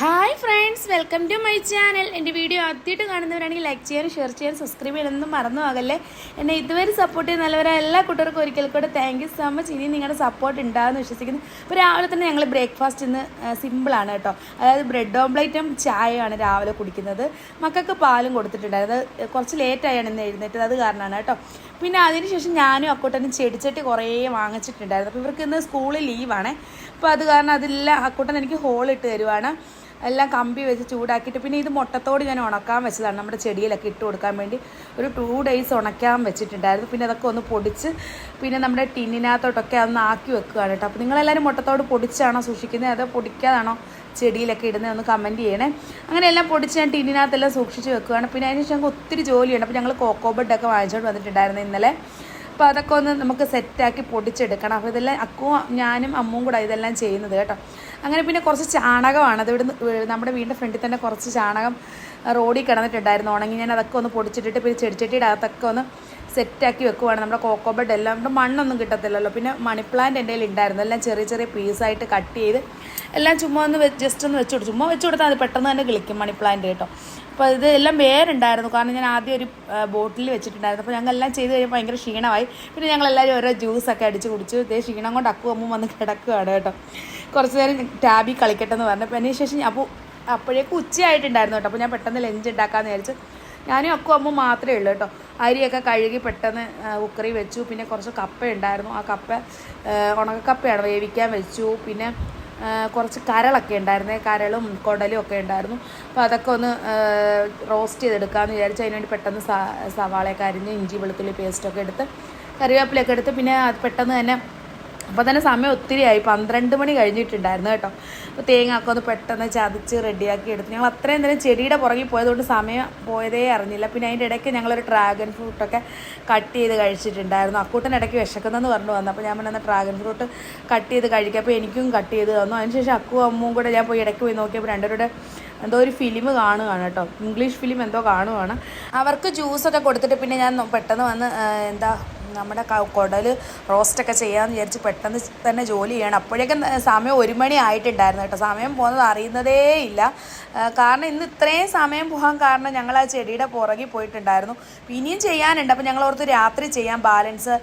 Hi friends welcome to my channel. എന്റെ video ആദ്യമായിട്ട് കാണുന്നവരാണെങ്കിൽ ലൈക്ക് ചെയ്യാനും ഷെയർ ചെയ്യാനും സബ്സ്ക്രൈബ് ചെയ്യാനൊന്നും മറന്നു പോകല്ലേ എന്നെ ഇതുവരെ സപ്പോർട്ട് ചെയ്യുന്ന നല്ലവരായ എല്ലാ കൂട്ടർക്കും ഒരിക്കൽ കൂടെ താങ്ക് യു സോ മച്ച് ഇനി നിങ്ങളുടെ സപ്പോർട്ട് ഉണ്ടാകുമെന്ന് വിശ്വസിക്കുന്നു. അപ്പോൾ രാവിലെ തന്നെ ഞങ്ങൾ ബ്രേക്ക്ഫാസ്റ്റ് ഇന്ന് സിമ്പിളാണ് കേട്ടോ. അതായത് ബ്രെഡ് ഓംപ്ലേറ്റും ചായയാണ് രാവിലെ കുടിക്കുന്നത്. മക്കൾക്ക് പാലും കൊടുത്തിട്ടുണ്ടായിരുന്നു. കുറച്ച് ലേറ്റായാണ് ഇന്ന് എഴുന്നേറ്റത്. അത് കാരണമാണ് കേട്ടോ. പിന്നെ അതിനുശേഷം ഞാനും അക്കൂട്ടനും ചെടിച്ചട്ടി കുറേ വാങ്ങിച്ചിട്ടുണ്ടായിരുന്നു. അപ്പോൾ ഇവർക്ക് ഇന്ന് സ്കൂളിൽ ലീവാണ് അപ്പോൾ അത് കാരണം അതെല്ലാം അക്കൂട്ടൻ എനിക്ക് ഹോൾ ഇട്ട് തരുവാണ്. എല്ലാം കമ്പി വെച്ച് ചൂടാക്കിയിട്ട് പിന്നെ ഇത് മുട്ടത്തോട് ഞാൻ ഉണക്കാൻ വെച്ചതാണ്. നമ്മുടെ ചെടിയിലൊക്കെ ഇട്ട് കൊടുക്കാൻ വേണ്ടി ഒരു ടു ഡേയ്സ് ഉണക്കാൻ വെച്ചിട്ടുണ്ടായിരുന്നു. പിന്നെ അതൊക്കെ ഒന്ന് പൊടിച്ച് പിന്നെ നമ്മുടെ ടിന്നിനകത്തോട്ടൊക്കെ അതൊന്ന് ആക്കി വെക്കുകയാണ് കേട്ടോ. അപ്പോൾ നിങ്ങളെല്ലാവരും മുട്ടത്തോട് പൊടിച്ചാണോ സൂക്ഷിക്കുന്നത്? അതോ പൊടിക്കാതാണോ ചെടിയിലൊക്കെ ഇടുന്നത്? ഒന്ന് കമന്റ് ചെയ്യണേ. അങ്ങനെ എല്ലാം പൊടിച്ച് ഞാൻ ടിന്നിനകത്തെല്ലാം സൂക്ഷിച്ച് വെക്കുകയാണ്. പിന്നെ അതിന് ശേഷം ഞങ്ങൾക്ക് ഒത്തിരി ജോലിയുണ്ട്. അപ്പോൾ ഞങ്ങൾ കോക്കോ ബെഡൊക്കെ വാങ്ങിച്ചുകൊണ്ട് വന്നിട്ടുണ്ടായിരുന്നു ഇന്നലെ. അപ്പോൾ അതൊക്കെ ഒന്ന് നമുക്ക് സെറ്റാക്കി പൊടിച്ചെടുക്കണം. അപ്പോൾ ഇതെല്ലാം അക്കുവും ഞാനും അമ്മും കൂടെ ഇതെല്ലാം ചെയ്യുന്നത് കേട്ടോ. അങ്ങനെ പിന്നെ കുറച്ച് ചാണകമാണ്. അത് ഇവിടുന്ന് നമ്മുടെ വീടിന്റെ ഫ്രണ്ടിൽ തന്നെ കുറച്ച് ചാണകം റോഡിൽ കിടന്നിട്ടുണ്ടായിരുന്നു. ഉണങ്ങി ഞാൻ അതൊക്കെ ഒന്ന് പൊടിച്ചിട്ടിട്ട് പിന്നെ ചെടിച്ചട്ടിയുടെ അകത്തൊക്കെ ഒന്ന് സെറ്റാക്കി വെക്കുവാണ്. നമ്മുടെ കോക്കോ ബെഡ് എല്ലാം. നമ്മുടെ മണ്ണൊന്നും കിട്ടത്തില്ലല്ലോ. പിന്നെ മണി പ്ലാന്റ് എന്റെ ഉണ്ടായിരുന്നു എല്ലാം ചെറിയ ചെറിയ പീസായിട്ട് കട്ട് ചെയ്ത് എല്ലാം ചുമ്മാ ഒന്ന് ജസ്റ്റ് ഒന്ന് വെച്ച് കൊടുത്തു. ചുമ്മാ വെച്ച് കൊടുത്താൽ അത് പെട്ടെന്ന് തന്നെ കിളിക്കും മണി പ്ലാന്റ് കേട്ടോ. അപ്പോൾ ഇത് എല്ലാം വേരുണ്ടായിരുന്നു. കാരണം ഞാൻ ആദ്യം ഒരു ബോട്ടിൽ വെച്ചിട്ടുണ്ടായിരുന്നു. അപ്പോൾ ഞങ്ങൾ എല്ലാം ചെയ്ത് കഴിയുമ്പോൾ ഭയങ്കര ക്ഷീണമായി. പിന്നെ ഞങ്ങൾ ഞങ്ങളെല്ലാവരും ഓരോ ജ്യൂസൊക്കെ അടിച്ച് കുടിച്ചു ഇതേ ക്ഷീണം കൊണ്ട് അക്കു അമ്മ വന്ന് കിടക്കുകയാണ് കേട്ടോ. കുറച്ച് നേരം ടാബി കളിക്കട്ടെ എന്ന് പറഞ്ഞപ്പോൾ അതിന് ശേഷം അപ്പോൾ അപ്പോഴേക്കും ഉച്ചയായിട്ടുണ്ടായിരുന്നു കേട്ടോ. അപ്പോൾ ഞാൻ പെട്ടെന്ന് ലഞ്ച് ഉണ്ടാക്കാമെന്ന് വിചാരിച്ചു ഞാനും ഒക്കെ അമ്മ മാത്രമേ ഉള്ളൂ കേട്ടോ. അരിയൊക്കെ കഴുകി പെട്ടെന്ന് കുക്കറി വെച്ചു. പിന്നെ കുറച്ച് കപ്പ ഉണ്ടായിരുന്നു. ആ കപ്പ ഉണക്കക്കപ്പയാണ് വേവിക്കാൻ വെച്ചു. പിന്നെ കുറച്ച് കരളൊക്കെ ഉണ്ടായിരുന്നേ. കരളും കുടലും ഒക്കെ ഉണ്ടായിരുന്നു. അപ്പോൾ അതൊക്കെ ഒന്ന് റോസ്റ്റ് ചെയ്തെടുക്കാമെന്ന് വിചാരിച്ചു അതിനുവേണ്ടി പെട്ടെന്ന് സവാളയൊക്കെ അരിഞ്ഞ് ഇഞ്ചി വെളുത്തുള്ളി പേസ്റ്റൊക്കെ എടുത്ത് കറിവേപ്പിലൊക്കെ എടുത്ത്. പിന്നെ പെട്ടെന്ന് തന്നെ അപ്പോൾ തന്നെ സമയം ഒത്തിരി ആയി. പന്ത്രണ്ട് മണി കഴിഞ്ഞിട്ടുണ്ടായിരുന്നു കേട്ടോ. അപ്പോൾ തേങ്ങയൊക്കെ ഒന്ന് പെട്ടെന്ന് ചതച്ച് റെഡിയാക്കി എടുത്തു. ഞങ്ങൾ അത്രയും നേരം ചെടിയുടെ പുറകിൽ പോയതുകൊണ്ട് സമയം പോയതേ അറിഞ്ഞില്ല. പിന്നെ അതിന്റെ ഇടയ്ക്ക് ഞങ്ങളൊരു ഡ്രാഗൺ ഫ്രൂട്ടൊക്കെ കട്ട് ചെയ്ത് കഴിച്ചിട്ടുണ്ടായിരുന്നു. അക്കൂട്ടൻ ഇടയ്ക്ക് വിശക്കുന്നതെന്ന് പറഞ്ഞു വന്നു. അപ്പോൾ ഞാൻ പിന്നെ ഡ്രാഗൺ ഫ്രൂട്ട് കട്ട് ചെയ്ത് കഴിക്കുക അപ്പോൾ എനിക്കും കട്ട് ചെയ്ത് തന്നു. അതിനുശേഷം അക്കു അമ്മും കൂടെ ഞാൻ പോയി ഇടയ്ക്ക് പോയി നോക്കിയപ്പോൾ രണ്ടുപേരുടെ എന്തോ ഒരു ഫിലിം കാണുകയാണ് കേട്ടോ. ഇംഗ്ലീഷ് ഫിലിം എന്തോ കാണുകയാണ് അവർക്ക് ജ്യൂസൊക്കെ കൊടുത്തിട്ട് പിന്നെ ഞാൻ പെട്ടെന്ന് വന്ന് എന്താ നമ്മുടെ കുടൽ റോസ്റ്റൊക്കെ ചെയ്യാമെന്ന് വിചാരിച്ച് പെട്ടെന്ന് തന്നെ ജോലി ചെയ്യണം. അപ്പോഴേക്കും സമയം ഒരു മണി ആയിട്ടുണ്ടായിരുന്നു കേട്ടോ. സമയം പോകുന്നത് അറിയുന്നതേ ഇല്ല. കാരണം ഇന്ന് ഇത്രയും സമയം പോകാൻ കാരണം ഞങ്ങൾ ആ ചെടിയുടെ പുറകിൽ പോയിട്ടുണ്ടായിരുന്നു. ഇനിയും ചെയ്യാനുണ്ട്. അപ്പോൾ ഞങ്ങൾ ഓർത്ത് രാത്രി ചെയ്യാൻ ബാലൻസ്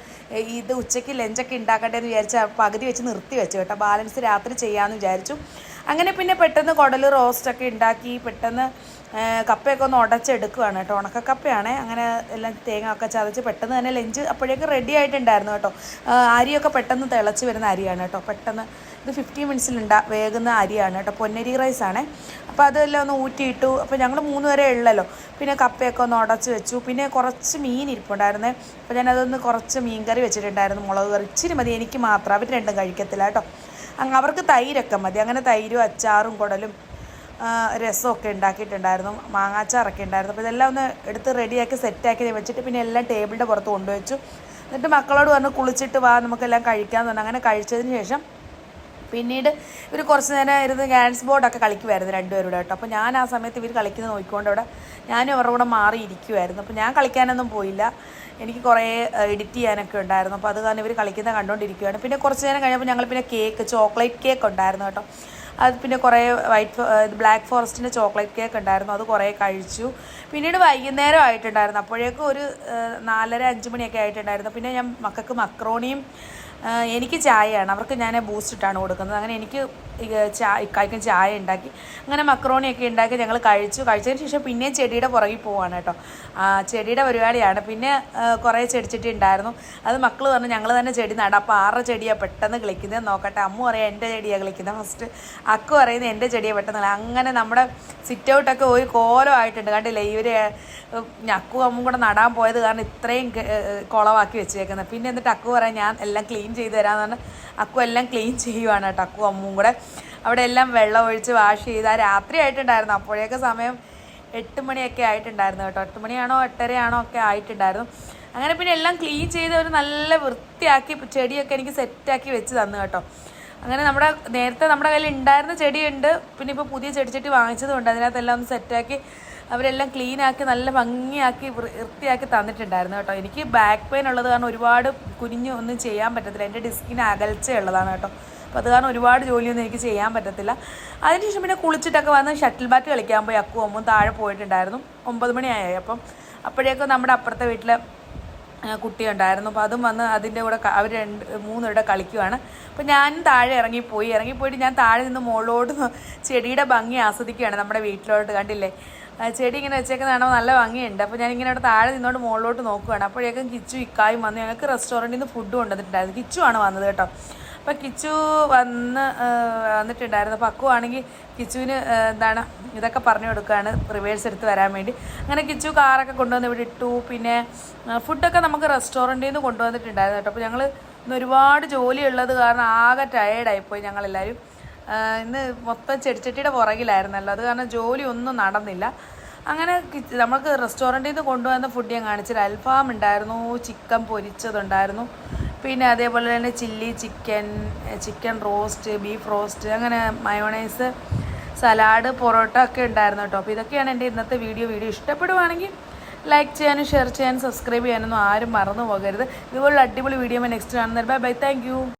ഇത് ഉച്ചയ്ക്ക് ലഞ്ചൊക്കെ ഉണ്ടാക്കട്ടെ എന്ന് വിചാരിച്ച പകുതി വെച്ച് നിർത്തി വെച്ചു കേട്ടോ. ബാലൻസ് രാത്രി ചെയ്യാമെന്ന് വിചാരിച്ചു. അങ്ങനെ പിന്നെ പെട്ടെന്ന് കുടൽ റോസ്റ്റൊക്കെ ഉണ്ടാക്കി പെട്ടെന്ന് കപ്പയൊക്കെ ഒന്ന് ഉടച്ചെടുക്കുകയാണ് കേട്ടോ. ഉണക്കക്കപ്പയാണ്. അങ്ങനെ എല്ലാം തേങ്ങ ഒക്കെ ചതച്ച് പെട്ടെന്ന് തന്നെ ലഞ്ച് അപ്പോഴേക്കും റെഡി ആയിട്ടുണ്ടായിരുന്നു കേട്ടോ. അരിയൊക്കെ പെട്ടെന്ന് തിളച്ച് വരുന്ന അരിയാണ് കേട്ടോ. പെട്ടെന്ന് ഇത് ഫിഫ്റ്റീൻ മിനിറ്റ്സിലുണ്ടാ വേകുന്ന അരിയാണ് കേട്ടോ. പൊന്നരി റൈസ് ആണ്. അപ്പോൾ അതെല്ലാം ഒന്ന് ഊറ്റിയിട്ടു അപ്പോൾ ഞങ്ങൾ മൂന്ന് വരെ ഉള്ളല്ലോ. പിന്നെ കപ്പയൊക്കെ ഒന്ന് ഉടച്ച് വെച്ചു. പിന്നെ കുറച്ച് മീൻ ഇരിപ്പുണ്ടായിരുന്നേ. അപ്പോൾ ഞാനതൊന്ന് കുറച്ച് മീൻ കറി വെച്ചിട്ടുണ്ടായിരുന്നു. മുളക് കറി. ഇച്ചിരി മതി. എനിക്ക് മാത്രം. അവർ രണ്ടും കഴിക്കത്തില്ല കേട്ടോ. അങ്ങ് അവർക്ക് തൈരൊക്കെ മതി. അങ്ങനെ തൈരും അച്ചാറും കുടലും രസമൊക്കെ ഉണ്ടാക്കിയിട്ടുണ്ടായിരുന്നു. മാങ്ങാച്ചാറൊക്കെ ഉണ്ടായിരുന്നു. അപ്പോൾ ഇതെല്ലാം ഒന്ന് എടുത്ത് റെഡിയാക്കി സെറ്റാക്കി വെച്ചിട്ട് പിന്നെ എല്ലാം ടേബിളിന്റെ പുറത്ത് കൊണ്ടുവച്ചു. എന്നിട്ട് മക്കളോട് വന്ന് കുളിച്ചിട്ട് വാ നമുക്കെല്ലാം കഴിക്കാമെന്ന് പറഞ്ഞു. അങ്ങനെ കഴിച്ചതിന് ശേഷം പിന്നീട് ഇവർ കുറച്ച് നേരം ഇരുന്ന് ഗാൻസ് ബോർഡൊക്കെ കളിക്കുമായിരുന്നു രണ്ടുപേരുടെ കേട്ടോ. അപ്പോൾ ഞാൻ ആ സമയത്ത് ഇവർ കളിക്കുന്നത് നോക്കിക്കൊണ്ട് അവിടെ ഞാനും അവരുടെ കൂടെ മാറിയിരിക്കുമായിരുന്നു അപ്പോൾ ഞാൻ കളിക്കാനൊന്നും പോയില്ല. എനിക്ക് കുറേ എഡിറ്റ് ചെയ്യാനൊക്കെ ഉണ്ടായിരുന്നു. അപ്പോൾ അത് കാരണം ഇവർ കളിക്കുന്ന കണ്ടുകൊണ്ടിരിക്കുകയാണ് പിന്നെ കുറച്ച് നേരം കഴിഞ്ഞപ്പോൾ ഞങ്ങൾ പിന്നെ കേക്ക് ചോക്ലേറ്റ് കേക്ക് ഉണ്ടായിരുന്നു കേട്ടോ. അത് പിന്നെ കുറേ വൈറ്റ് ബ്ലാക്ക് ഫോറസ്റ്റിന്റെ ചോക്ലേറ്റ് കേക്ക് ഉണ്ടായിരുന്നു. അത് കുറേ കഴിച്ചു. പിന്നീട് വൈകുന്നേരം ആയിട്ടുണ്ടായിരുന്നു. അപ്പോഴേക്കും ഒരു നാലര അഞ്ച് മണിയൊക്കെ ആയിട്ടുണ്ടായിരുന്നു. പിന്നെ ഞാൻ മക്കൾക്ക് മക്രോണിയും എനിക്ക് ചായയാണ്. അവർക്ക് ഞാൻ ബൂസ്റ്റ് ഇട്ടാണ് കൊടുക്കുന്നത്. അങ്ങനെ എനിക്ക് ചായ ഇക്കായ്ക്കും ചായ ഉണ്ടാക്കി. അങ്ങനെ മക്രോണിയൊക്കെ ഉണ്ടാക്കി ഞങ്ങൾ കഴിച്ചു. കഴിച്ചതിന് ശേഷം പിന്നെയും ചെടിയുടെ പുറകിൽ പോവാണ് കേട്ടോ. ചെടിയുടെ പരിപാടിയാണ്. പിന്നെ കുറേ ചെടിച്ചട്ടി ഉണ്ടായിരുന്നു. അത് മക്കൾ പറഞ്ഞു ഞങ്ങൾ തന്നെ ചെടി നടാം. അപ്പോൾ ആറ് ചെടിയാണ് പെട്ടെന്ന് കളിക്കുന്നത് നോക്കട്ടെ. അമ്മ പറയാം എന്റെ ചെടിയാണ് കളിക്കുന്നത് ഫസ്റ്റ് അക്ക് പറയുന്നത് എന്റെ ചെടിയാണ് പെട്ടെന്ന് അങ്ങനെ നമ്മുടെ സിറ്റ് ഔട്ടൊക്കെ ഒരു കോലമായിട്ടുണ്ട് കണ്ടില്ലേ ഇവർ അക്കും അമ്മും കൂടെ നടാൻ പോയത് കാരണം ഇത്രയും കുളമാക്കി വെച്ചേക്കുന്നത് പിന്നെ എന്നിട്ട് അക്കു പറയാൻ ഞാൻ എല്ലാം ക്ലീൻ ചെയ്ത് തരാമെന്ന് പറഞ്ഞാൽ അക്കു എല്ലാം ക്ലീൻ ചെയ്യുവാണ് കേട്ടോ അക്കു അമ്മും കൂടെ. അവിടെ എല്ലാം വെള്ളം ഒഴിച്ച് വാഷ് ചെയ്ത് ആ രാത്രി ആയിട്ടുണ്ടായിരുന്നു. അപ്പോഴേക്ക് സമയം എട്ട് മണിയൊക്കെ ആയിട്ടുണ്ടായിരുന്നു കേട്ടോ. എട്ട് മണിയാണോ എട്ടരയാണോ ഒക്കെ ആയിട്ടുണ്ടായിരുന്നു. അങ്ങനെ പിന്നെ എല്ലാം ക്ലീൻ ചെയ്ത് ഒരു നല്ല വൃത്തിയാക്കി ചെടിയൊക്കെ എനിക്ക് സെറ്റാക്കി വെച്ച് തന്നു കേട്ടോ. അങ്ങനെ നമ്മുടെ നേരത്തെ നമ്മുടെ കയ്യിൽ ഉണ്ടായിരുന്ന ചെടിയുണ്ട്. പിന്നെ ഇപ്പോൾ പുതിയ ചെടിച്ചട്ടി വാങ്ങിച്ചതുകൊണ്ട് അതിനകത്തെല്ലാം ഒന്ന് സെറ്റാക്കി അവരെല്ലാം ക്ലീനാക്കി നല്ല ഭംഗിയാക്കി വൃത്തിയാക്കി തന്നിട്ടുണ്ടായിരുന്നു കേട്ടോ. എനിക്ക് ബാക്ക് പെയിൻ ഉള്ളത് കാരണം ഒരുപാട് കുനിഞ്ഞ് ഒന്നും ചെയ്യാൻ പറ്റത്തില്ല. എന്റെ ഡിസ്കിന് അകൽച്ച ഉള്ളതാണ് കേട്ടോ. അപ്പോൾ അത് കാരണം ഒരുപാട് ജോലിയൊന്നും എനിക്ക് ചെയ്യാൻ പറ്റത്തില്ല. അതിനുശേഷം പിന്നെ കുളിച്ചിട്ടൊക്കെ വന്ന് ഷട്ടിൽ ബാറ്റ് കളിക്കാൻ പോയി. അക്കു അമ്മും താഴെ പോയിട്ടുണ്ടായിരുന്നു. ഒമ്പത് മണിയായി അപ്പം. അപ്പോഴേക്കും നമ്മുടെ അപ്പുറത്തെ വീട്ടിൽ കുട്ടിയുണ്ടായിരുന്നു. അപ്പോൾ അതും വന്ന് അതിന്റെ കൂടെ അവർ രണ്ട് മൂന്നുപേരുടെ കളിക്കുവാണ്. അപ്പോൾ ഞാനും താഴെ ഇറങ്ങിപ്പോയി. ഇറങ്ങിപ്പോയിട്ട് ഞാൻ താഴെ നിന്ന് മുകളിലോട്ട് ചെടിയുടെ ഭംഗി ആസ്വദിക്കുകയാണ് നമ്മുടെ വീട്ടിലോട്ട്. കണ്ടില്ലേ? ചെടി ഇങ്ങനെ വെച്ചേക്കുന്നതാണോ നല്ല ഭംഗിയുണ്ട്. അപ്പോൾ ഞാൻ ഇങ്ങനെ അവിടെ താഴെ നിന്നോട് മുകളിലോട്ട് നോക്കുകയാണ് അപ്പോഴേക്കും കിച്ചു ഇക്കായും വന്നു. ഞങ്ങൾക്ക് റെസ്റ്റോറന്റിൽ നിന്ന് ഫുഡ് കൊണ്ടുവന്നിട്ടുണ്ടായിരുന്നു. കിച്ചു ആണ് വന്നത് കേട്ടോ. അപ്പോൾ കിച്ചു വന്ന് വന്നിട്ടുണ്ടായിരുന്നു. അപ്പോൾ അക്കു ആണെങ്കിൽ കിച്ചുവിന് എന്താണ് ഇതൊക്കെ പറഞ്ഞു കൊടുക്കുകയാണ് റിവേഴ്സ് എടുത്ത് വരാൻ വേണ്ടി. അങ്ങനെ കിച്ചു കാറൊക്കെ കൊണ്ടുവന്ന് ഇവിടെ ഇട്ടു. പിന്നെ ഫുഡൊക്കെ നമുക്ക് റെസ്റ്റോറന്റിൽ നിന്ന് കൊണ്ടുവന്നിട്ടുണ്ടായിരുന്നു കേട്ടോ. അപ്പോൾ ഞങ്ങൾ ഇന്ന് ഒരുപാട് ജോലിയുള്ളത് കാരണം ആകെ ടയേർഡായിപ്പോയി ഞങ്ങളെല്ലാവരും ഇന്ന് മൊത്തം ചെടിച്ചട്ടിയുടെ പുറകിലായിരുന്നല്ലോ. അത് കാരണം ജോലി ഒന്നും നടന്നില്ല. അങ്ങനെ നമുക്ക് റെസ്റ്റോറന്റിൽ നിന്ന് കൊണ്ടുവന്ന ഫുഡ് ഞാൻ കാണിച്ചില്ല അൽഫാം ഉണ്ടായിരുന്നു. ചിക്കൻ പൊരിച്ചതുണ്ടായിരുന്നു. പിന്നെ അതേപോലെ തന്നെ chilli chicken chicken roast beef roast അങ്ങനെ മയോണൈസ് സലാഡ് പൊറോട്ട ഒക്കെ ഉണ്ടായിരുന്നു കേട്ടോ. അപ്പോൾ ഇതൊക്കെയാണ് എന്റെ ഇന്നത്തെ വീഡിയോ. വീഡിയോ ഇഷ്ടപ്പെടുവാണെങ്കിൽ ലൈക്ക് ചെയ്യാനും ഷെയർ ചെയ്യാനും സബ്സ്ക്രൈബ് ചെയ്യാനൊന്നും ആരും മറന്നു പോകരുത്. ഇതുപോലുള്ള അടിപൊളി വീഡിയോ നെക്സ്റ്റ് കാണുന്നത് ബൈ ബൈ. താങ്ക്